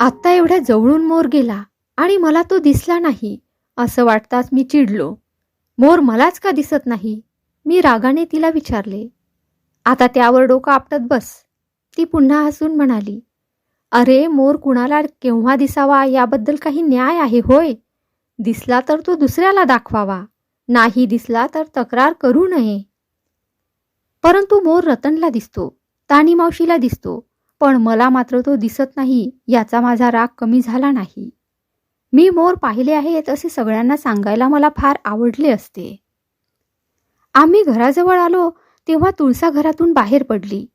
आत्ता एवढ्या जवळून मोर गेला आणि मला तो दिसला नाही असं वाटताच मी चिडलो. मोर मलाच का दिसत नाही? मी रागाने तिला विचारले. आता त्यावर डोकं आपटत बस ती पुन्हा हसून म्हणाली. अरे मोर कुणाला केव्हा दिसावा? याबद्दल काही न्याय आहे होय? दिसला तर तो दुसऱ्याला दाखवावा. नाही दिसला तर तक्रार करू नये. परंतु मोर रतनला दिसतो तानी मावशीला दिसतो पण मला मात्र तो दिसत नाही याचा माझा राग कमी झाला नाही. मी मोर पाहिले आहेत असे सगळ्यांना सांगायला मला फार आवडले असते. आम्ही घराजवळ आलो तेव्हा तुळसा घरातून बाहेर पडली.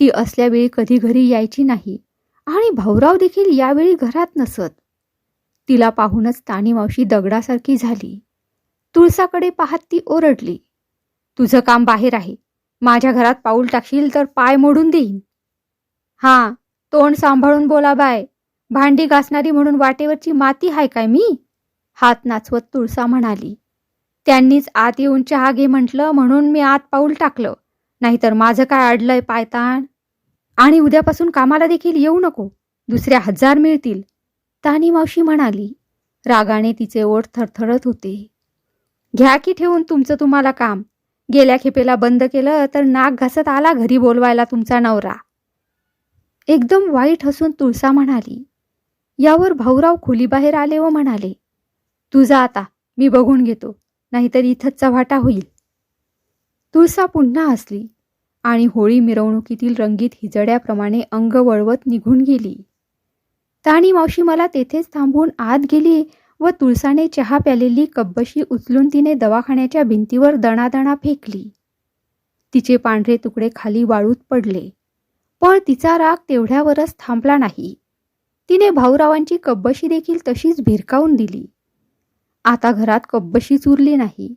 ती असल्यावेळी कधी घरी यायची नाही आणि भाऊराव देखील यावेळी घरात नसत. तिला पाहूनच ताणी मावशी दगडासारखी झाली. तुळसाकडे पाहत ती ओरडली. तुझं काम बाहेर आहे. माझ्या घरात पाऊल टाकशील तर पाय मोडून देईन. हा तोंड सांभाळून बोला बाय. भांडी घासणारी म्हणून वाटेवरची माती हाय काय मी? हात नाचवत तुळसा म्हणाली. त्यांनीच आत येऊन चहा घे म्हटलं म्हणून मी आत पाऊल टाकलं. नाहीतर माझं काय अडलंय पायताण? आणि उद्यापासून कामाला देखील येऊ नको दुसऱ्या हजार मिळतील. तानी मावशी म्हणाली. रागाने तिचे ओठ थरथरत होते. घ्या की ठेवून तुमचं तुम्हाला काम. गेल्या खेपेला बंद केलं तर नाक घासत आला घरी बोलवायला तुमचा नवरा. एकदम वाईट हसून तुळसा म्हणाली. यावर भाऊराव खोलीबाहेर आले व म्हणाले तुझा आता मी बघून घेतो नाहीतर इथंच चव्हाटा होईल. तुळसा पुन्हा हसली आणि होळी मिरवणुकीतील रंगीत हिजड्याप्रमाणे अंग वळवत निघून गेली. ताणी मावशी मला तेथेच थांबवून आत गेली व तुळसाने चहा प्यालेली कब्बशी उचलून तिने दवाखान्याच्या भिंतीवर दणादणा फेकली. तिचे पांढरे तुकडे खाली वाळूत पडले. पण तिचा राग तेवढ्यावरच थांबला नाही. तिने भाऊरावांची कब्बशी देखील तशीच भिरकावून दिली. आता घरात कब्बशी चुरली नाही.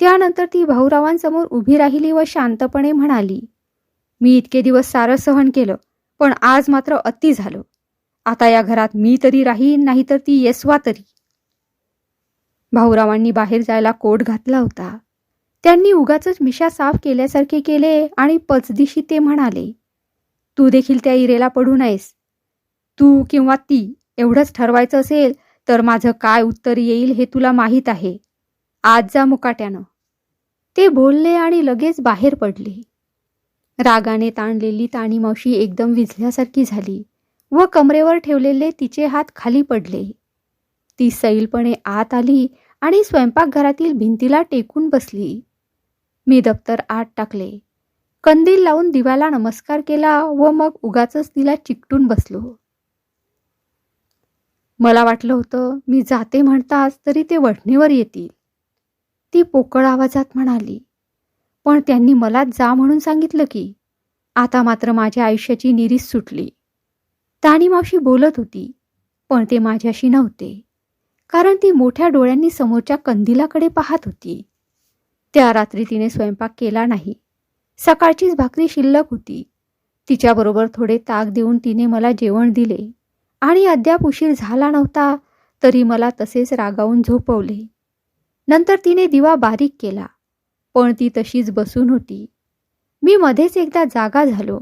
त्यानंतर ती भाऊरावांसमोर उभी राहिली व शांतपणे म्हणाली मी इतके दिवस सारं सहन केलं पण आज मात्र अति झालं. आता या घरात मी तरी राहीन नाहीतर ती येसवा तरी. भाऊरावांनी बाहेर जायला कोट घातला होता. त्यांनी उगाच मिशा साफ केल्यासारखे केले आणि पचदिशी ते म्हणाले तू देखील त्या इरेला पडू नयेस. तू किंवा ती एवढंच ठरवायचं असेल तर माझं काय उत्तर येईल हे तुला माहीत आहे. आज जा मुकाट्यानं. ते बोलले आणि लगेच बाहेर पडले. रागाने ताणलेली ताणी मावशी एकदम विझल्यासारखी झाली व कमरेवर ठेवलेले तिचे हात खाली पडले. ती सैलपणे आत आली आणि स्वयंपाकघरातील भिंतीला टेकून बसली. मी दप्तर आत टाकले. कंदील लावून दिव्याला नमस्कार केला व मग उगाच तिला चिकटून बसलो. मला वाटलं होतं मी जाते म्हणताच तरी ते वठणीवर येतील. ती पोकळ आवाजात म्हणाली पण त्यांनी मला जा म्हणून सांगितलं की आता मात्र माझ्या आयुष्याची निरीस सुटली. ताणी मावशी बोलत होती पण ते माझ्याशी नव्हते कारण ती मोठ्या डोळ्यांनी समोरच्या कंदिलाकडे पाहत होती. त्या रात्री तिने स्वयंपाक केला नाही. सकाळचीच भाकरी शिल्लक होती. तिच्याबरोबर थोडे ताक देऊन तिने मला जेवण दिले. आणि अद्याप उशीर झाला नव्हता तरी मला तसेच रागावून झोपवले. नंतर तिने दिवा बारीक केला पण ती तशीच बसून होती. मी मध्येच एकदा जागा झालो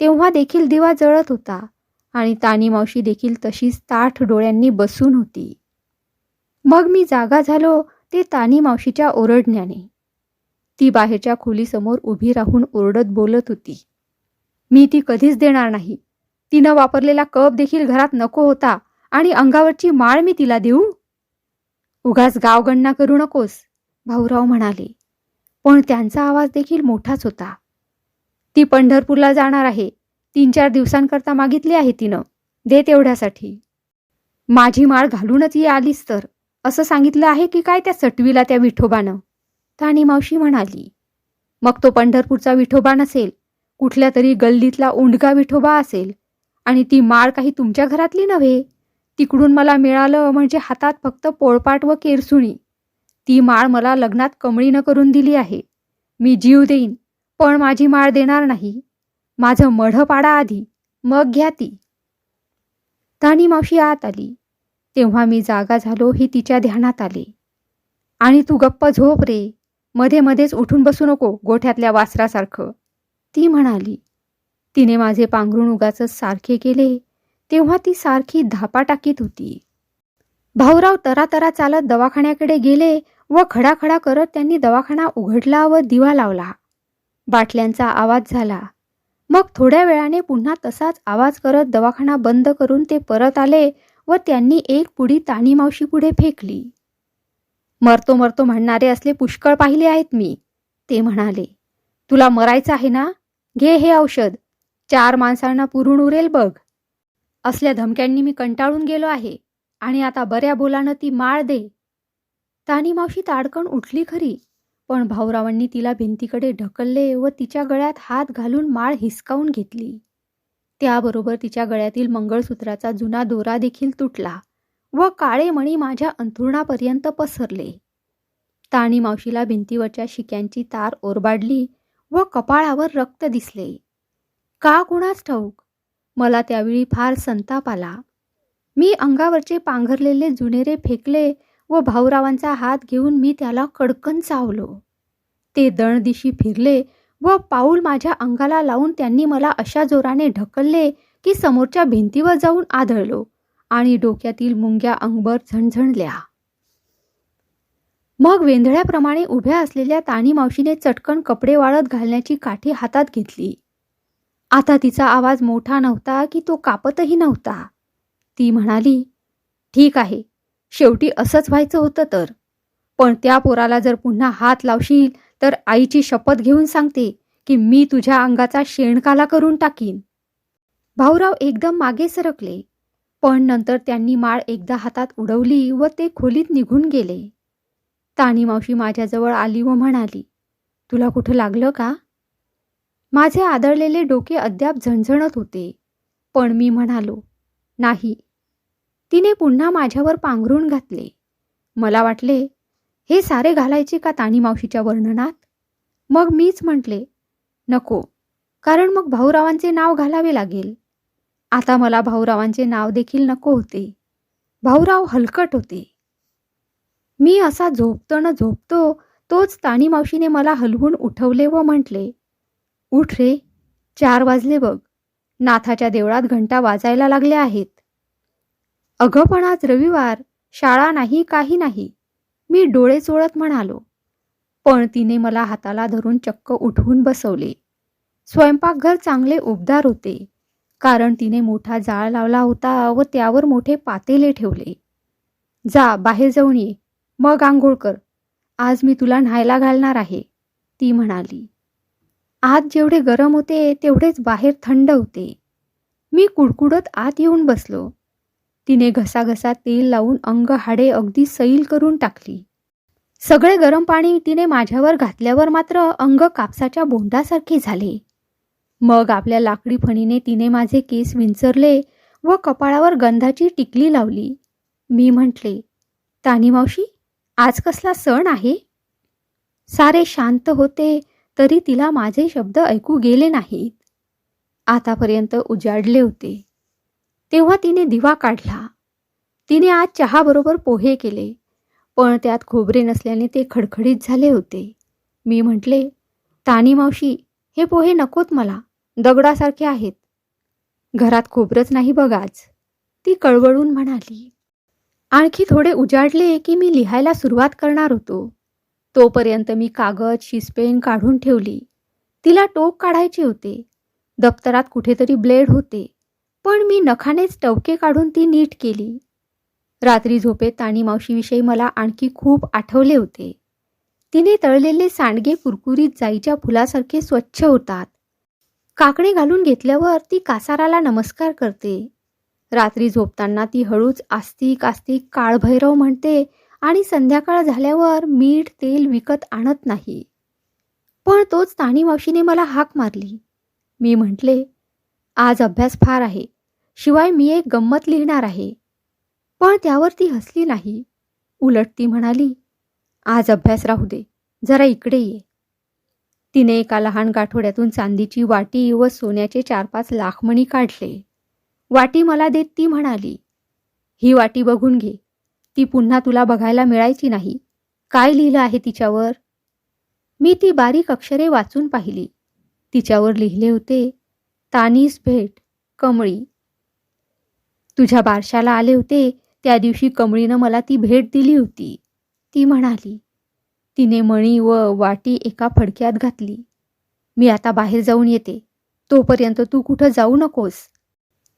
तेव्हा देखील दिवा जळत होता आणि तानी मावशी देखील तशीच ताठ डोळ्यांनी बसून होती. मग मी जागा झालो ते तानी मावशीच्या ओरडण्याने. ती बाहेरच्या खोलीसमोर उभी राहून ओरडत बोलत होती. मी ती कधीच देणार नाही. तिनं वापरलेला कप देखील घरात नको होता आणि अंगावरची माळ मी तिला देऊ? उगाच गावगणना करू नकोस भाऊराव म्हणाले. पण त्यांचा आवाज देखील मोठाच होता. ती पंढरपूरला जाणार आहे. तीन चार दिवसांकरता मागितली आहे तिनं. दे तेवढ्यासाठी. माझी माळ घालूनच ये आलीस तर. असं सांगितलं आहे की काय त्या सटवीला त्या विठोबानं? ताणी मावशी म्हणाली मग तो पंढरपूरचा विठोबा नसेल कुठल्या तरी गल्लीतला उंडगा विठोबा असेल आणि ती माळ काही तुमच्या घरातली नव्हे? तिकडून मला मिळालं म्हणजे हातात फक्त पोळपाट व केरसुणी. ती माळ मला लग्नात कमळीनं करून दिली आहे. मी जीव देईन पण माझी माळ देणार नाही. माझं मढ पाडा आधी मग घ्या ती. ताणी मावशी आत आली. तेव्हा मी जागा झालो हे तिच्या ध्यानात आले. आणि तू गप्प झोप रे मध्ये मध्येच उठून बसू नको गोठ्यातल्या वासरासारखं. ती म्हणाली तिने माझे पांघरून उगाच सारखे केले तेव्हा ती सारखी धापा टाकीत होती. भाऊराव तरातरा चालत दवाखान्याकडे गेले व खडाखडा करत त्यांनी दवाखाना उघडला व दिवा लावला. बाटल्यांचा आवाज झाला. मग थोड्या वेळाने पुन्हा तसाच आवाज करत दवाखाना बंद करून ते परत आले व त्यांनी एक पुडी ताणी मावशी पुढे फेकली. मरतो मरतो म्हणणारे असले पुष्कळ पाहिले आहेत मी. ते म्हणाले तुला मरायचं आहे ना? घे हे औषध. चार माणसांना पुरून उरेल बघ. असल्या धमक्यांनी मी कंटाळून गेलो आहे आणि आता बऱ्या बोलानं ती माळ दे. तानी मावशी ताडकण उठली खरी पण भाऊरावांनी तिला भिंतीकडे ढकलले व तिच्या गळ्यात हात घालून माळ हिसकावून घेतली. त्याबरोबर तिच्या गळ्यातील मंगळसूत्राचा जुना दोरा देखील तुटला. व काळे मणी माझ्या अंथरुणापर्यंत पसरले. ताणी मावशीला भिंतीवरच्या शिक्यांची तार ओरबाडली व कपाळावर रक्त दिसले. का कुणाच ठाऊक? मला त्यावेळी फार संताप आला. मी अंगावरचे पांघरलेले जुनेरे फेकले व भाऊरावांचा हात घेऊन मी त्याला कडकन चावलो. ते दणदिशी फिरले व पाऊल माझ्या अंगाला लावून त्यांनी मला अशा जोराने ढकलले की समोरच्या भिंतीवर जाऊन आदळलो. आणि डोक्यातील मुंग्या अंगभर झणझणल्या. मग वेंधळ्याप्रमाणे उभ्या असलेल्या ताणी मावशीने चटकन कपडे वाळत घालण्याची काठी हातात घेतली. आता तिचा आवाज मोठा नव्हता की तो कापतही नव्हता. ती म्हणाली ठीक आहे शेवटी असंच व्हायचं होतं तर. पण त्या पोराला जर पुन्हा हात लावशील तर आईची शपथ घेऊन सांगते की मी तुझ्या अंगाचा शेणकाला करून टाकीन. भाऊराव एकदम मागे सरकले. पण नंतर त्यांनी माळ एकदा हातात उडवली व ते खोलीत निघून गेले. ताणी मावशी माझ्याजवळ आली व म्हणाली तुला कुठं लागलं का? माझे आदळलेले डोके अद्याप झणझणत होते पण मी म्हणालो नाही. तिने पुन्हा माझ्यावर पांघरून घातले. मला वाटले हे सारे घालायचे का ताणी मावशीच्या वर्णनात? मग मीच म्हटले नको कारण मग भाऊरावांचे नाव घालावे लागेल. आता मला भाऊरावांचे नाव देखील नको होते. भाऊराव हलकट होते. मी असा झोपतो न झोपतो तोच ताणी मावशीने मला हलवून उठवले व म्हटले उठ रे चार वाजले बघ. नाथाच्या देवळात घंटा वाजायला लागल्या आहेत. अगं पण आज रविवार शाळा नाही काही नाही. मी डोळे चोळत म्हणालो. पण तिने मला हाताला धरून चक्क उठवून बसवले. स्वयंपाकघर चांगले उबदार होते. कारण तिने मोठा जाळ लावला होता व त्यावर मोठे पातेले ठेवले. जा बाहेर जाऊन ये. मग आंघोळ कर. आज मी तुला न्हायला घालणार आहे. ती म्हणाली. आत जेवढे गरम होते तेवढेच बाहेर थंड होते. मी कुडकुडत आत येऊन बसलो. तिने घसाघसा तेल लावून अंग हाडे अगदी सैल करून टाकली. सगळे गरम पाणी तिने माझ्यावर घातल्यावर मात्र अंग कापसाच्या बोंडासारखे झाले. मग आपल्या लाकडी फणीने तिने माझे केस विंचरले व कपाळावर गंधाची टिकली लावली. मी म्हटले तानी मावशी आज कसला सण आहे? सारे शांत होते तरी तिला माझे शब्द ऐकू गेले नाहीत. आतापर्यंत उजाडले होते. तेव्हा तिने दिवा काढला. तिने आज चहाबरोबर पोहे केले पण त्यात खोबरे नसल्याने ते खडखडीत झाले होते. मी म्हटले तानी मावशी हे पोहे नकोत मला. दगडासारखे आहेत. घरात खोबरंच नाही बघाच. ती कळवळून म्हणाली आणखी थोडे उजाडले की मी लिहायला सुरुवात करणार होतो. तोपर्यंत मी कागद शिसपेन काढून ठेवली. तिला टोक काढायचे होते. दप्तरात कुठेतरी ब्लेड होते. पण मी नखानेच टवके काढून ती नीट केली. रात्री झोपेत ताणी मावशीविषयी मला आणखी खूप आठवले होते. तिने तळलेले सांडगे कुरकुरीत जाईच्या फुलासारखे स्वच्छ होतात. काकडे घालून घेतल्यावर ती कासाराला नमस्कार करते. रात्री झोपताना ती हळूच आस्तिक आस्तिक काळभैरव म्हणते आणि संध्याकाळ झाल्यावर मीठ तेल विकत आणत नाही. पण तोच ताणी मावशीने मला हाक मारली. मी म्हटले आज अभ्यास फार आहे. शिवाय मी एक गंमत लिहिणार आहे. पण त्यावर ती हसली नाही. उलट ती म्हणाली आज अभ्यास राहू दे. जरा इकडे ये. तिने एका लहान गाठोड्यातून चांदीची वाटी व सोन्याचे चार पाच लाखमणी काढले. वाटी मला देत ती म्हणाली. ही वाटी बघून घे. ती पुन्हा तुला बघायला मिळायची नाही. काय लिहिलं आहे तिच्यावर? मी ती बारीक अक्षरे वाचून पाहिली. तिच्यावर लिहिले होते तानीस भेट कमळी. तुझ्या बारशाला आले होते. त्या दिवशी कमळीनं मला ती भेट दिली होती ती म्हणाली. तिने मणी व वाटी एका फडक्यात घातली. मी आता बाहेर जाऊन येते. तोपर्यंत तू कुठं जाऊ नकोस.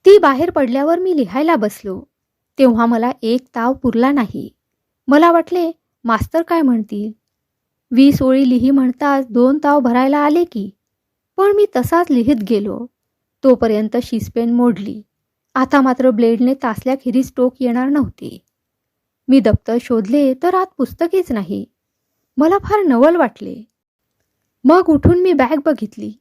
ती बाहेर पडल्यावर मी लिहायला बसलो. तेव्हा मला एक ताव पुरला नाही. मला वाटले मास्तर काय म्हणतील? वीस ओळी लिही म्हणताच दोन ताव भरायला आले की? पण मी तसाच लिहित गेलो. तोपर्यंत शिसपेन मोडली. आता मात्र ब्लेडने तासल्याखेरीज टोक येणार नव्हती. मी दप्तर शोधले तर आत पुस्तकेच नाही. मला फार नवल वाटले. मग उठून मी बॅग बघितली.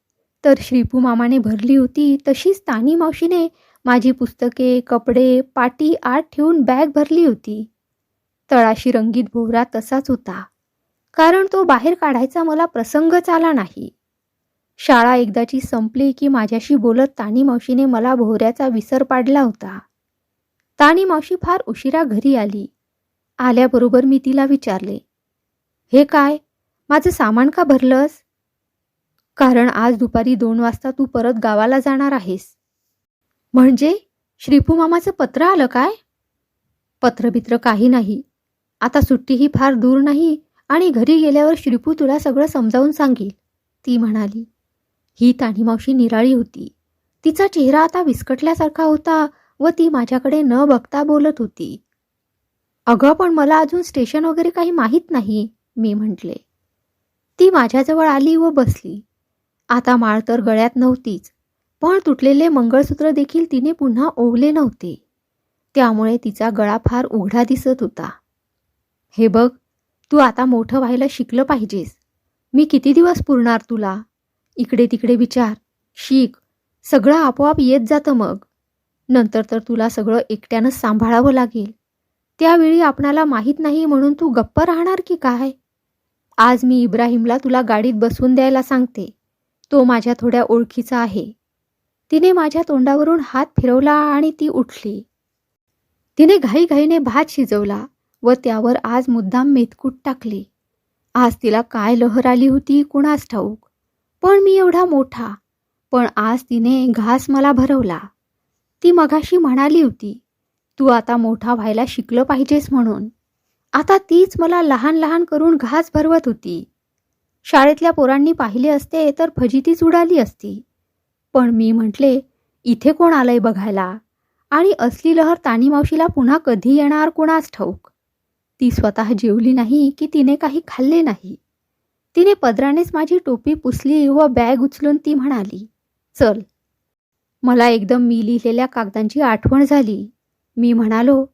तर श्रीपू मामाने भरली होती. तशीच तानी मावशीने माझी पुस्तके कपडे पाटी आत ठेवून बॅग भरली होती. तळाशी रंगीत भोवरा तसाच होता. कारण तो बाहेर काढायचा मला प्रसंगच आला नाही. शाळा एकदाची संपली की माझ्याशी बोलत तानी मावशीने मला भोवऱ्याचा विसर पाडला होता. तानी मावशी फार उशिरा घरी आली. आल्याबरोबर मी तिला विचारले हे काय? माझं सामान का भरलंस? कारण आज दुपारी दोन वाजता तू परत गावाला जाणार आहेस. म्हणजे? श्रीपू मामाचं पत्र आलं काय? पत्रबित्र काही नाही. आता सुट्टी ही फार दूर नाही आणि घरी गेल्यावर श्रीपू तुला सगळं समजावून सांगेल. ती म्हणाली. ही ताणी मावशी निराळी होती. तिचा चेहरा आता विस्कटल्यासारखा होता व ती माझ्याकडे न बघता बोलत होती. अगं पण मला अजून स्टेशन वगैरे काही माहीत नाही. मी म्हटले. ती माझ्याजवळ आली व बसली. आता माळ तर गळ्यात नव्हतीच पण तुटलेले मंगळसूत्र देखील तिने पुन्हा ओवले नव्हते. त्यामुळे तिचा गळा फार उघडा दिसत होता. हे बघ तू आता मोठं व्हायला शिकलं पाहिजेस. मी किती दिवस पुरणार तुला? इकडे तिकडे विचार शिक सगळं आपोआप येत जातं मग. नंतर तर तुला सगळं एकट्यानंच सांभाळावं लागेल. त्यावेळी आपणाला माहीत नाही म्हणून तू गप्प राहणार की काय? आज मी इब्राहिमला तुला गाडीत बसवून द्यायला सांगते. तो माझ्या थोड्या ओळखीचा आहे. तिने माझ्या तोंडावरून हात फिरवला आणि ती उठली. तिने घाईघाईने भात शिजवला व त्यावर आज मुद्दाम मेथकूट टाकले. आज तिला काय लहर आली होती कुणास ठाऊक. पण मी एवढा मोठा. पण आज तिने घास मला भरवला. ती मगाशी म्हणाली होती तू आता मोठा व्हायला शिकलं पाहिजेस म्हणून. आता तीच मला लहान लहान करून घास भरवत होती. शाळेतल्या पोरांनी पाहिले असते तर फजितीच उडाली असती. पण मी म्हटले इथे कोण आलंय बघायला? आणि असली लहर तानी मावशीला पुन्हा कधी येणार कोणास ठाऊक? ती स्वतः जेवली नाही की तिने काही खाल्ले नाही. तिने पदरानेच माझी टोपी पुसली व बॅग उचलून ती म्हणाली चल. मला एकदम मी लिहिलेल्या कागदांची आठवण झाली. मी म्हणालो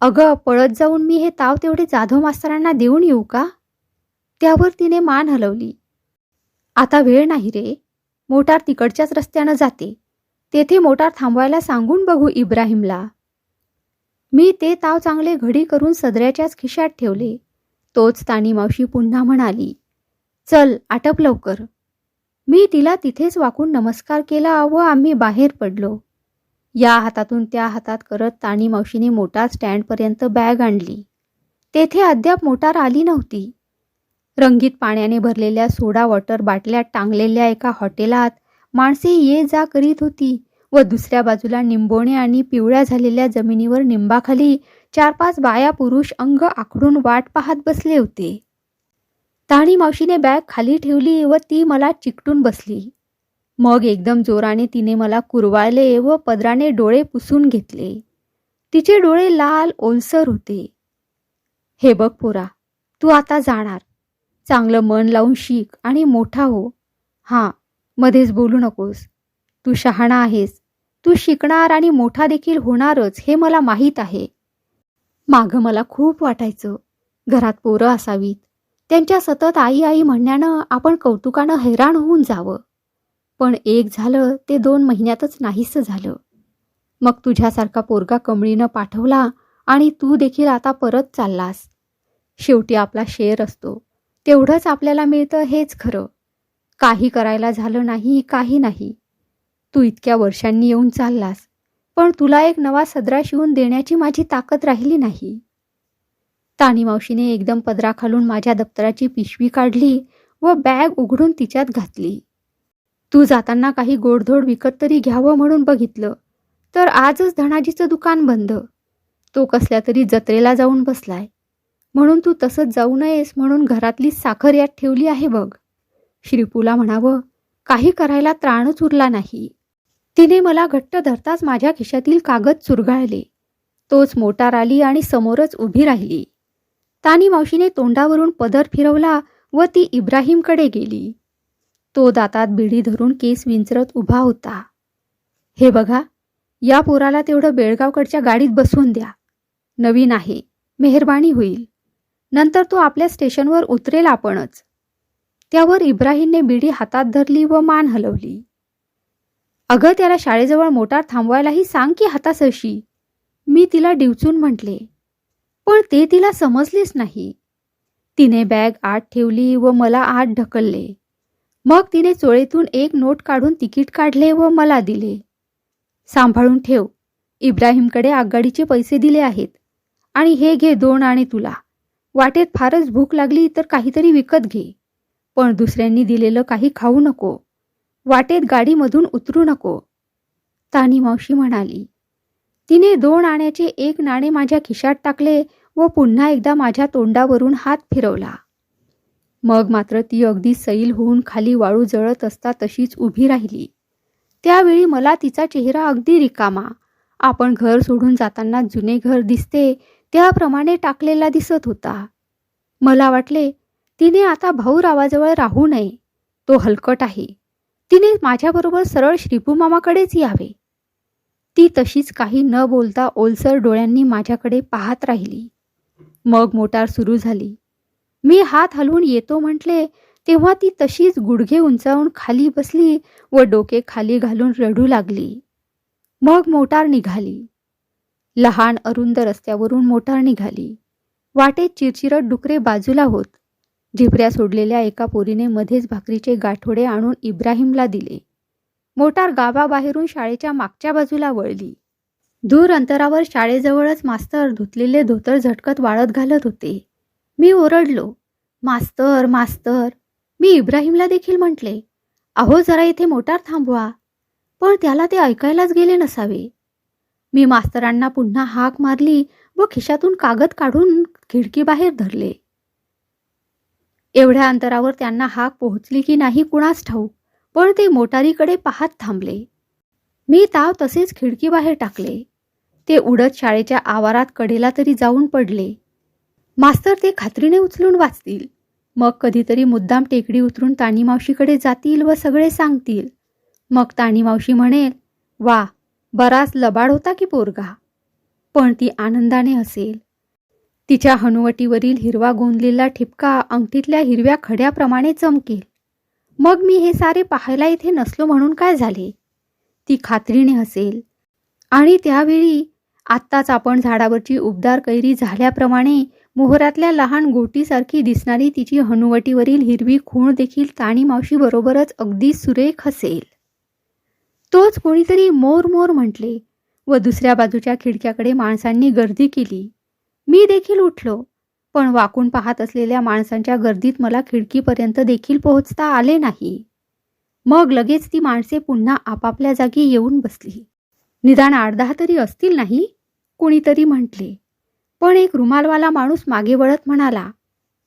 अगं पळत जाऊन मी हे ताव तेवढे जाधव मास्तरांना देऊन येऊ का? त्यावर तिने मान हलवली. आता वेळ नाही रे. मोटार तिकडच्याच रस्त्यानं जाते. तेथे मोटार थांबवायला सांगून बघू इब्राहिमला. मी ते ताव चांगले घडी करून सदऱ्याच्याच खिशात ठेवले. तोच ताणी मावशी पुन्हा म्हणाली चल आटप लवकर. मी तिला तिथेच वाकून नमस्कार केला व आम्ही बाहेर पडलो. या हातातून त्या हातात करत ताणी मावशीने मोटार स्टँडपर्यंत बॅग आणली. तेथे अद्याप मोटार आली नव्हती. रंगीत पाण्याने भरलेल्या सोडा वॉटर बाटल्या टांगलेल्या एका हॉटेलात माणसे ये जा करीत होती व दुसऱ्या बाजूला निंबोणे आणि पिवळ्या झालेल्या जमिनीवर निंबाखाली चार पाच बाया पुरुष अंग आखडून वाट पाहत बसले होते. ताणी मावशीने बॅग खाली ठेवली व ती मला चिकटून बसली. मग एकदम जोराने तिने मला कुरवाळले व पदराने डोळे पुसून घेतले. तिचे डोळे लाल ओलसर होते. हे बघ पोरा तू आता जाणार. चांगलं मन लावून शिक आणि मोठा हो. हां मध्येच बोलू नकोस. तू शहाणा आहेस. तू शिकणार आणि मोठा देखील होणारच हे मला माहीत आहे. मागं मला खूप वाटायचं. घरात पोरं असावीत. त्यांच्या सतत आई आई म्हणण्यानं आपण कौतुकानं हैराण होऊन जावं. पण एक झालं ते दोन महिन्यातच नाहीसं झालं. मग तुझ्यासारखा पोरगा कमळीनं पाठवला आणि तू देखील आता परत चाललास. शेवटी आपला शेर असतो. तेवढंच आपल्याला मिळतं हेच खरं. काही करायला झालं नाही काही नाही. तू इतक्या वर्षांनी येऊन चाललास पण तुला एक नवा सदरा शिवून देण्याची माझी ताकद राहिली नाही. ताणी मावशीने एकदम पदराखालून माझ्या दप्तराची पिशवी काढली व बॅग उघडून तिच्यात घातली. तू जाताना काही गोडधोड विकत तरी घ्यावं म्हणून बघितलं तर आजच धनाजीचं दुकान बंद. तो कसल्या तरी जत्रेला जाऊन बसलाय. म्हणून तू तसंच जाऊ नयेस म्हणून घरातली साखर यात ठेवली आहे बघ. श्रीपूला म्हणावं काही करायला त्राणच उरला नाही. तिने मला घट्ट धरताच माझ्या खिशातील कागद चुरगाळले. तोच मोटार आली आणि समोरच उभी राहिली. तानी मावशीने तोंडावरून पदर फिरवला व ती इब्राहिमकडे गेली. तो दातात बिडी धरून केस विंचरत उभा होता. हे बघा या पोराला तेवढं बेळगावकडच्या गाडीत बसवून द्या. नवीन आहे. मेहरबानी होईल. नंतर तो आपल्या स्टेशनवर उतरेल आपणच. त्यावर इब्राहिमने बिडी हातात धरली व मान हलवली. अगं त्याला शाळेजवळ मोटार थांबवायलाही सांग की हातासशी. मी तिला डिवचून म्हटले. पण ते तिला समजलेच नाही. तिने बॅग आत ठेवली व मला आत ढकलले. मग तिने चोळीतून एक नोट काढून तिकीट काढले व मला दिले. सांभाळून ठेव. इब्राहिमकडे आगगाडीचे पैसे दिले आहेत. आणि हे घे दोन आणि तुला. वाटेत फारच भूक लागली तर काहीतरी विकत घे. पण दुसऱ्यांनी दिलेलं काही खाऊ नको. वाटेत गाडीमधून उतरू नको. तानी मावशी म्हणाली तिने दोन आण्याचे एक नाणे माझ्या खिशात टाकले व पुन्हा एकदा माझ्या तोंडावरून हात फिरवला. मग मात्र ती अगदी सैल होऊन खाली वाळू जळत असता तशीच उभी राहिली. त्यावेळी मला तिचा चेहरा अगदी रिकामा. आपण घर सोडून जाताना जुने घर दिसते त्याप्रमाणे टाकलेला दिसत होता. मला वाटले तिने आता भाऊ रावाजवळ राहू नये. तो हलकट आहे. तिने माझ्याबरोबर सरळ श्रीपू मामाकडेच यावे. ती तशीच काही न बोलता ओलसर डोळ्यांनी माझ्याकडे पाहत राहिली. मग मोटार सुरू झाली. मी हात हलवून येतो म्हटले तेव्हा ती तशीच गुडघे उंचावून खाली बसली व डोके खाली घालून रडू लागली. मग मोटार निघाली. लहान अरुंद रस्त्यावरून मोटार निघाली. वाटेत चिरचिरट डुकरे बाजूला होत. झिपऱ्या सोडलेल्या एका पोरीने मध्येच भाकरीचे गाठोडे आणून इब्राहिमला दिले. मोटार गावाबाहेरून शाळेच्या मागच्या बाजूला वळली. दूर अंतरावर शाळेजवळच मास्तर धुतलेले धोतर झटकत वाळत घालत होते. मी ओरडलो. मास्तर मास्तर मी इब्राहिमला देखील म्हटले. अहो जरा इथे मोटार थांबवा पण त्याला ते ऐकायलाच गेले नसावे. मी मास्तरांना पुन्हा हाक मारली व खिशातून कागद काढून खिडकीबाहेर धरले. एवढ्या अंतरावर त्यांना हाक पोहोचली की नाही कुणास ठाऊक पण ते मोटारीकडे पाहत थांबले. मी ताव तसेच खिडकीबाहेर टाकले. ते उडत शाळेच्या आवारात कडेला तरी जाऊन पडले. मास्तर ते खात्रीने उचलून वाचतील. मग कधीतरी मुद्दाम टेकडी उतरून ताणी मावशीकडे जातील व सगळे सांगतील. मग ताणी मावशी म्हणेल वा बराच लबाड होता की पोरगा. पण ती आनंदाने हसेल. तिच्या हनुवटीवरील हिरवा गोंदलेला ठिपका अंगठीतल्या हिरव्या खड्याप्रमाणे चमकेल. मग मी हे सारे पाहायला इथे नसलो म्हणून काय झाले? ती खात्रीने हसेल. आणि त्यावेळी आत्ताच आपण झाडावरची उबदार कैरी झाल्याप्रमाणे मोहरातल्या लहान गोटीसारखी दिसणारी तिची हनुवटीवरील हिरवी खूण देखील ताणी मावशीबरोबरच अगदी सुरेख असेल. तोच कोणीतरी मोर मोर म्हटले व दुसऱ्या बाजूच्या खिडक्याकडे माणसांनी गर्दी केली. मी देखील उठलो पण वाकून पाहत असलेल्या माणसांच्या गर्दीत मला खिडकीपर्यंत देखील पोहोचता आले नाही. मग लगेच ती माणसे पुन्हा आपापल्या जागी येऊन बसली. निदान आठदा तरी असतील नाही? कुणीतरी म्हटले. पण एक रुमालवाला माणूस मागे वळत म्हणाला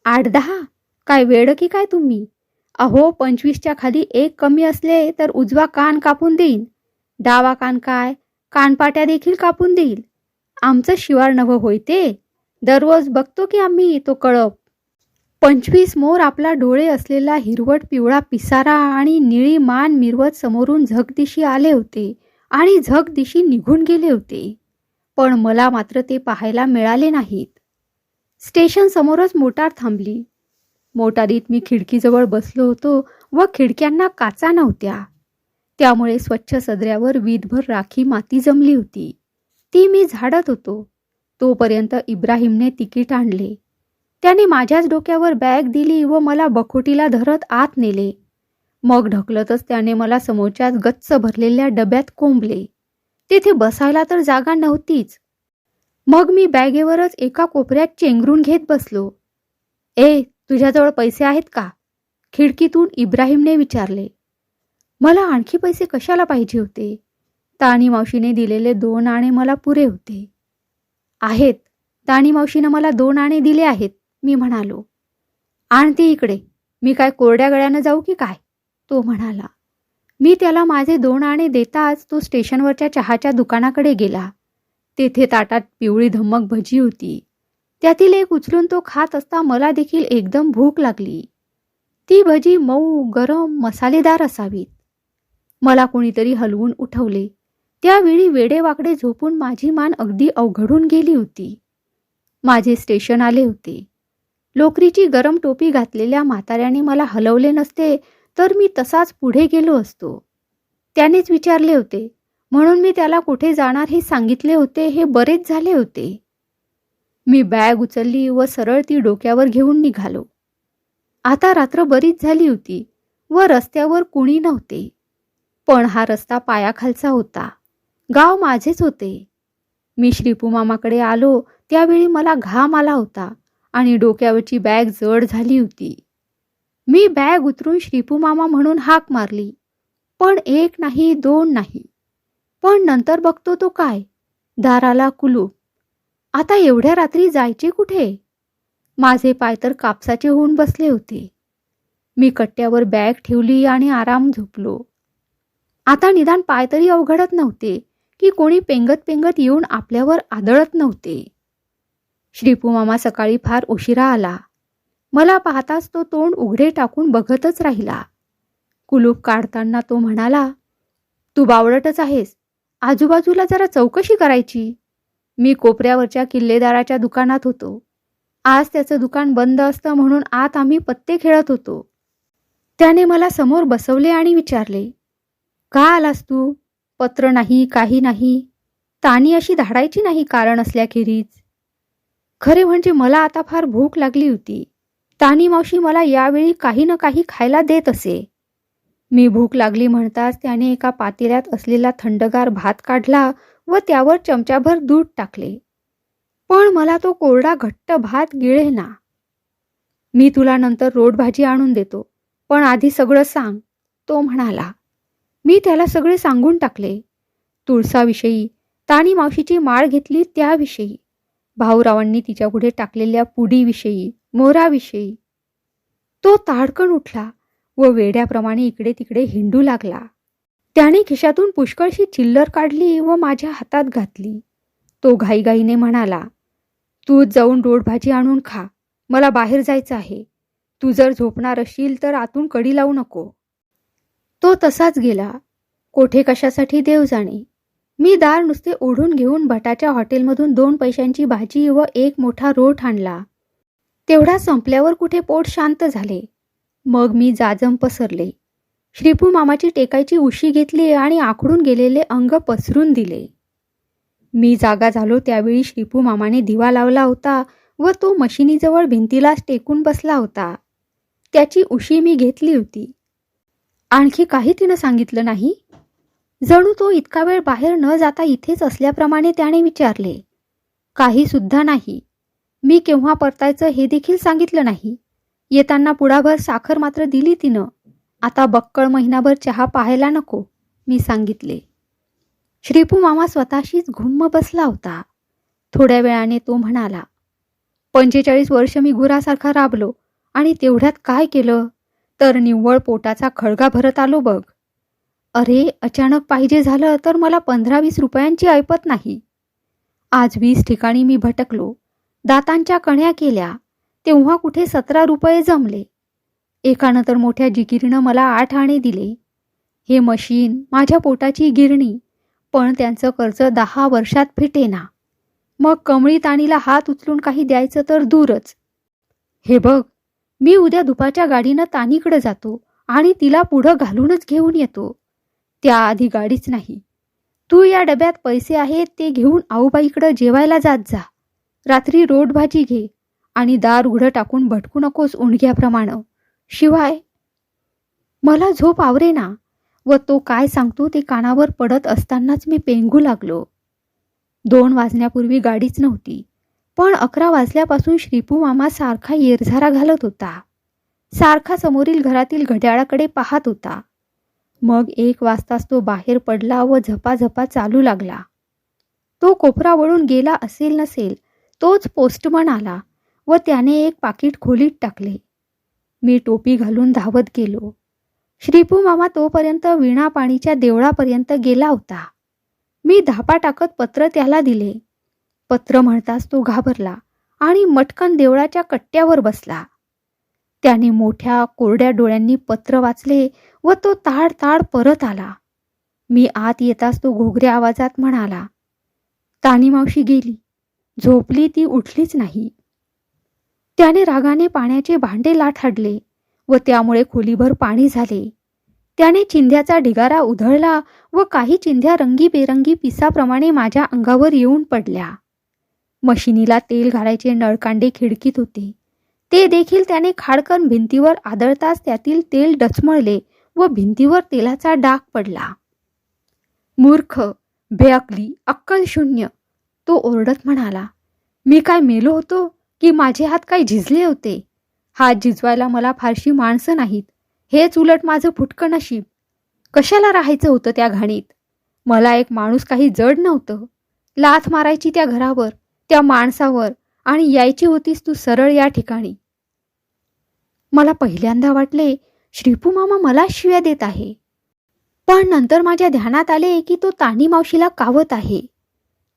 आठ दहा? काय वेळ की काय तुम्ही? अहो पंचवीसच्या खाली एक कमी असले तर उजवा कान कापून देईन. डावा कान काय? कानपाट्या देखील कापून देईल. आमचं शिवार नवं होय ते. दररोज बघतो की आम्ही तो कळप. पंचवीस मोर आपला डोळे असलेला हिरवट पिवळा पिसारा आणि निळी मान मिरवत समोरून झगदिशी आले होते आणि झगदिशी निघून गेले होते. पण मला मात्र ते पाहायला मिळाले नाहीत. स्टेशन समोरच मोटार थांबली. मोटारीत मी खिडकीजवळ बसलो होतो व खिडक्यांना काचा नव्हत्या. त्यामुळे स्वच्छ सदऱ्यावर वीदभर राखी माती जमली होती. ती मी झाडत होतो. तोपर्यंत इब्राहिमने तिकीट आणले. त्याने माझ्याच डोक्यावर बॅग दिली व मला बखोटीला धरत आत नेले. मग ढकलतच त्याने मला समोरच्याच गच्च भरलेल्या डब्यात कोंबले. तेथे बसायला तर जागा नव्हतीच. मग मी बॅगेवरच एका कोपऱ्यात चेंगरून घेत बसलो. ए तुझ्याजवळ पैसे आहेत का? खिडकीतून इब्राहिमने विचारले. मला आणखी पैसे कशाला पाहिजे होते? ताणी मावशीने दिलेले दोन आणे मला पुरे होते. आहेत. ताणी मावशीनं मला दोन आणे दिले आहेत मी म्हणालो. आणते इकडे. मी काय कोरड्या गळ्यानं जाऊ की काय? तो म्हणाला. मी त्याला माझे दोन आणे देताच तो स्टेशनवरच्या चहाच्या दुकानाकडे गेला. तेथे ताटात पिवळी धम्मक भजी होती. त्यातील एक उचलून तो खात असता मला देखील एकदम भूक लागली. ती भजी मऊ गरम मसालेदार असावीत. मला कोणीतरी हलवून उठवले. त्यावेळी वेडेवाकडे झोपून माझी मान अगदी अवघडून गेली होती. माझे स्टेशन आले होते. लोकरीची गरम टोपी घातलेल्या म्हाताऱ्याने मला हलवले नसते तर मी तसाच पुढे गेलो असतो. त्यानेच विचारले होते. म्हणून मी त्याला कुठे जाणार हे सांगितले होते हे बरेच झाले होते. मी बॅग उचलली व सरळ ती डोक्यावर घेऊन निघालो. आता रात्र बरीच झाली होती व रस्त्यावर कुणी नव्हते. पण हा रस्ता पायाखालचा होता. गाव माझेच होते. मी श्रीपुमामाकडे आलो त्यावेळी मला घाम आला होता आणि डोक्यावरची बॅग जड झाली होती. मी बॅग उतरून श्रीपू मामा म्हणून हाक मारली. पण एक नाही दोन नाही. पण नंतर बघतो तो काय? दाराला कुलूप. आता एवढ्या रात्री जायचे कुठे? माझे पाय तर कापसाचे होऊन बसले होते. मी कट्ट्यावर बॅग ठेवली आणि आराम झोपलो. आता निदान पाय तरी अवघडत नव्हते की कोणी पेंगत पेंगत येऊन आपल्यावर आदळत नव्हते. श्रीपू मामा सकाळी फार उशिरा आला. मला पाहताच तो तोंड उघडे टाकून बघतच राहिला. कुलूप काढताना तो म्हणाला तू बावळटच आहेस. आजूबाजूला जरा चौकशी करायची. मी कोपऱ्यावरच्या किल्लेदाराच्या दुकानात होतो. आज त्याचं दुकान बंद असतं म्हणून आत आम्ही पत्ते खेळत होतो. त्याने मला समोर बसवले आणि विचारले का आलास तू? पत्र नाही काही नाही. ताणी अशी धाडायची नाही कारण असल्याखेरीज. खरे म्हणजे मला आता फार भूक लागली होती. तानी मावशी मला यावेळी काही ना काही खायला देत असे. मी भूक लागली म्हणताच त्याने एका पातेल्यात असलेला थंडगार भात काढला व त्यावर चमचाभर दूध टाकले. पण मला तो कोरडा घट्ट भात गिळे ना मी तुला नंतर रोड भाजी आणून देतो पण आधी सगळं सांग तो म्हणाला. मी त्याला सगळे सांगून टाकले. तुळसाविषयी ताणी मावशीची माळ घेतली त्याविषयी भाऊरावांनी तिच्यापुढे टाकलेल्या पुडीविषयी मोराविषयी. तो ताडकन उठला व वेड्याप्रमाणे इकडे तिकडे हिंडू लागला. त्याने खिशातून पुष्कळशी चिल्लर काढली व माझ्या हातात घातली. तो घाईघाईने म्हणाला तू जाऊन रोड भाजी आणून खा. मला बाहेर जायचं आहे. तू जर झोपणार असशील तर आतून कडी लावू नको. तो तसाच गेला. कोठे कशासाठी देव जाणे? मी दार नुसते ओढून घेऊन भटाच्या हॉटेलमधून दोन पैशांची भाजी व एक मोठा रोट आणला. तेवढा संपल्यावर कुठे पोट शांत झाले. मग मी जाजम पसरले. श्रीपू मामाची टेकायची उशी घेतली आणि आखडून गेलेले अंग पसरून दिले. मी जागा झालो त्यावेळी श्रीपू मामाने दिवा लावला होता व तो मशिनीजवळ भिंतीलाच टेकून बसला होता. त्याची उशी मी घेतली होती. आणखी काही तिनं सांगितलं नाही? जणू तो इतका वेळ बाहेर न जाता इथेच असल्याप्रमाणे त्याने विचारले. काही सुद्धा नाही. मी केव्हा परतायचं हे देखील सांगितलं नाही. येताना पुढाभर साखर मात्र दिली तिनं. आता बक्कळ महिनाभर चहा पाहायला नको मी सांगितले. श्रीपू मामा स्वतःशीच घुम्म बसला होता. थोड्या वेळाने तो म्हणाला पंचेचाळीस वर्ष मी गुरासारखा राबलो आणि तेवढ्यात काय केलं? तर निव्वळ पोटाचा खळगा भरत आलो बघ. अरे अचानक पाहिजे झालं तर मला पंधरा वीस रुपयांची ऐपत नाही. आज वीस ठिकाणी मी भटकलो. दातांच्या कण्या केल्या. तेव्हा कुठे सतरा रुपये जमले. एकानं तर मोठ्या जिकिरीनं मला आठ आणे दिले. हे मशीन माझ्या पोटाची गिरणी पण त्यांचं कर्ज दहा वर्षात फिटेना. मग कमळी ताणीला हात उचलून काही द्यायचं तर दूरच. हे बघ मी उद्या दुपाच्या गाडीनं तानीकडे जातो आणि तिला पुढं घालूनच घेऊन येतो. त्याआधी गाडीच नाही. तू या डब्यात पैसे आहेत ते घेऊन आऊबाईकडं जेवायला जात जा. रात्री रोड भाजी घे आणि दार उघडं टाकून भटकू नकोस उणग्याप्रमाणे शिवाय मला झोप आवरेना व तो काय सांगतो ते कानावर पडत असतानाच मी पेंगू लागलो. दोन वाजण्यापूर्वी गाडीच नव्हती पण अकरा वाजल्यापासून श्रीपू मामा सारखा येरझारा घालत होता. सारखा समोरील घरातील घड्याळाकडे पाहत होता. मग एक वाजताच तो बाहेर पडला व झपाझपा चालू लागला. तो कोपरा वळून गेला असेल नसेल तोच पोस्टमन आला व त्याने एक पाकिट खोलीत टाकले. मी टोपी घालून धावत गेलो. श्रीपू मामा तोपर्यंत विणा पाणीच्या देवळापर्यंत गेला होता. मी धापा टाकत पत्र त्याला दिले. पत्र म्हणताच तो घाबरला आणि मटकन देवळाच्या कट्ट्यावर बसला. त्याने मोठ्या कोरड्या डोळ्यांनी पत्र वाचले व तो ताड ताड परत आला. मी आत येताच तो घोगऱ्या आवाजात म्हणाला तानी मावशी गेली. झोपली ती उठलीच नाही. त्याने रागाने पाण्याचे भांडे लाट व त्यामुळे खोलीभर पाणी झाले. त्याने चिंध्याचा ढिगारा उधळला व काही चिंध्या रंगीबेरंगी पिसाप्रमाणे माझ्या अंगावर येऊन पडल्या. मशिनीला तेल घालायचे नळकांडे खिडकीत होते. ते देखील त्याने खाडकन भिंतीवर आदळताच त्यातील तेल डचमळले व भिंतीवर तेलाचा डाग पडला. मूर्ख बेअकली अक्कल शून्य तो ओरडत म्हणाला मी काय मेलो होतो की माझे हात काय झिजले होते? हात झिजवायला मला फारशी माणसं नाहीत. हेच उलट माझं फुटकं नशीब. कशाला राहायचं होतं त्या घाणीत? मला एक माणूस काही जड नव्हतं. लाथ मारायची त्या घरावर त्या माणसावर आणि यायची होतीस तू सरळ या ठिकाणी. मला पहिल्यांदा वाटले श्रीपू मामा मला शिव्या देत आहे. पण नंतर माझ्या ध्यानात आले की तो तानी मावशीला कावत आहे.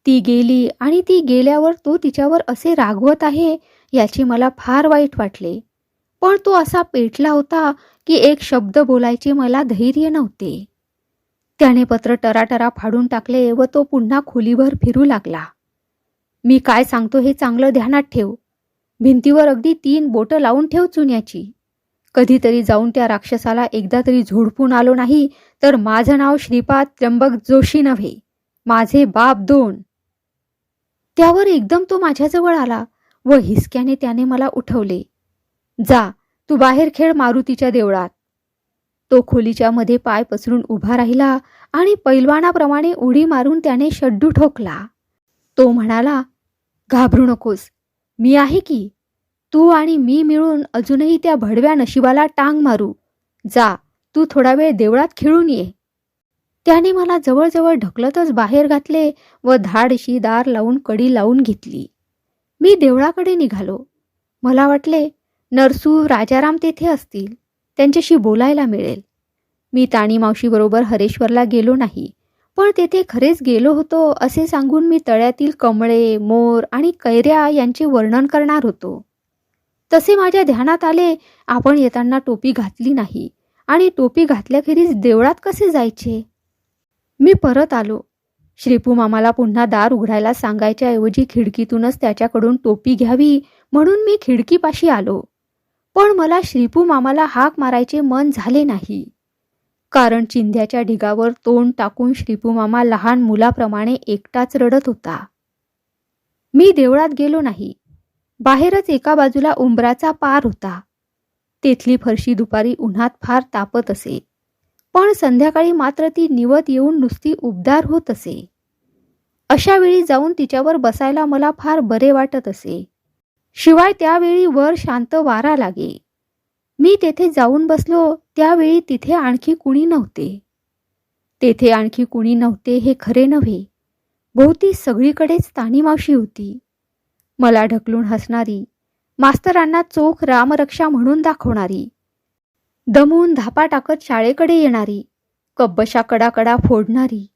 ती गेली आणि ती गेल्यावर तो तिच्यावर असे रागवत आहे याची मला फार वाईट वाटले. पण तो असा पेटला होता की एक शब्द बोलायचे मला धैर्य नव्हते. त्याने पत्र टराटरा फाडून टाकले व तो पुन्हा खोलीभर फिरू लागला. मी काय सांगतो हे चांगलं ध्यानात ठेव. भिंतीवर अगदी तीन बोटं लावून ठेव चुन्याची. कधीतरी जाऊन त्या राक्षसाला एकदा तरी झोडपून आलो नाही तर माझं नाव श्रीपाद त्र्यंबक जोशी नव्हे. माझे बाप दोन. त्यावर एकदम तो माझ्याजवळ आला व हिसक्याने त्याने मला उठवले. जा तू बाहेर खेळ मारुतीच्या देवळात. तो खोलीच्या मध्ये पाय पसरून उभा राहिला आणि पैलवानाप्रमाणे उडी मारून त्याने शड्डू ठोकला. तो म्हणाला घाबरू नकोस मी आहे की. तू आणि मी मिळून अजूनही त्या भडव्या नशिबाला टांग मारू. जा तू थोडा वेळ देवळात खेळून ये. त्याने मला जवळजवळ ढकलतच बाहेर घातले व धाडशी दार लावून कडी लावून घेतली. मी देवळाकडे निघालो. मला वाटले नरसू राजाराम तेथे असतील. त्यांच्याशी बोलायला मिळेल. मी ताणी मावशीबरोबर हरेश्वरला गेलो नाही पण तेथे खरेच गेलो होतो असे सांगून मी तळ्यातील कमळे मोर आणि कैऱ्या यांचे वर्णन करणार होतो. तसे माझ्या ध्यानात आले आपण येताना टोपी घातली नाही. आणि टोपी घातल्याखेरीज देवळात कसे जायचे? मी परत आलो. श्रीपू मामाला पुन्हा दार उघडायला सांगायच्याऐवजी खिडकीतूनच त्याच्याकडून टोपी घ्यावी म्हणून मी खिडकीपाशी आलो. पण मला श्रीपू मामाला हाक मारायचे मन झाले नाही. कारण चिंध्याच्या ढिगावर तोंड टाकून श्रीपू मामा लहान मुलाप्रमाणे एकटाच रडत होता. मी देवळात गेलो नाही. बाहेरच एका बाजूला उंबराचा पार होता. तेथली फरशी दुपारी उन्हात फार तापत असे. पण संध्याकाळी मात्र ती निवत येऊन नुसती उबदार होत असे. अशा वेळी जाऊन तिच्यावर बसायला मला फार बरे वाटत असे. शिवाय त्यावेळी वर शांत वारा लागे. मी तेथे जाऊन बसलो त्यावेळी तिथे आणखी कुणी नव्हते. तेथे आणखी कुणी नव्हते हे खरे नव्हे. भोवती सगळीकडेच तानीमावशी होती. मला ढकलून हसणारी मास्तरांना चोख रामरक्षा म्हणून दाखवणारी दमून धापा टाकत शाळेकडे येणारी कब्बशा कडाकडा फोडणारी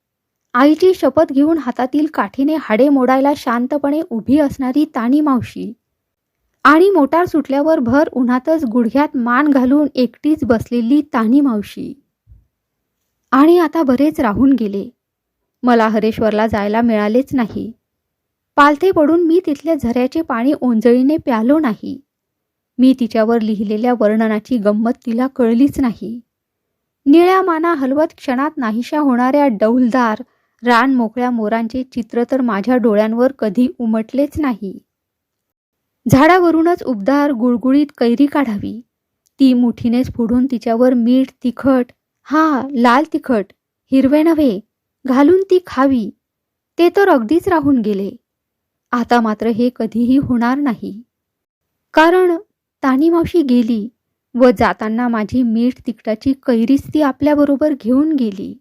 आईची शपथ घेऊन हातातील काठीने हाडे मोडायला शांतपणे उभी असणारी ताणी मावशी. आणि मोटार सुटल्यावर भर उन्हातच गुडघ्यात मान घालून एकटीच बसलेली ताणी मावशी. आणि आता बरेच राहून गेले. मला हरेश्वरला जायला मिळालेच नाही. पालथे पडून मी तिथल्या झऱ्याचे पाणी ओंजळीने प्यालो नाही. मी तिच्यावर लिहिलेल्या वर्णनाची गंमत तिला कळलीच नाही. निळ्या माना हलवत क्षणात नाहीशा होणाऱ्या डौलदार रान मोकळ्या मोरांचे चित्र तर माझ्या डोळ्यांवर कधी उमटलेच नाही. झाडावरूनच उबदार गुळगुळीत कैरी काढावी. ती मुठीनेच फोडून तिच्यावर मीठ तिखट हा लाल तिखट हिरवे नव्हे घालून ती खावी. ते तर अगदीच राहून गेले. आता मात्र हे कधीही होणार नाही. कारण तानी मावशी गेली व जाताना माझी मीठ तिखटाची कैरीच ती आपल्याबरोबर घेऊन गेली.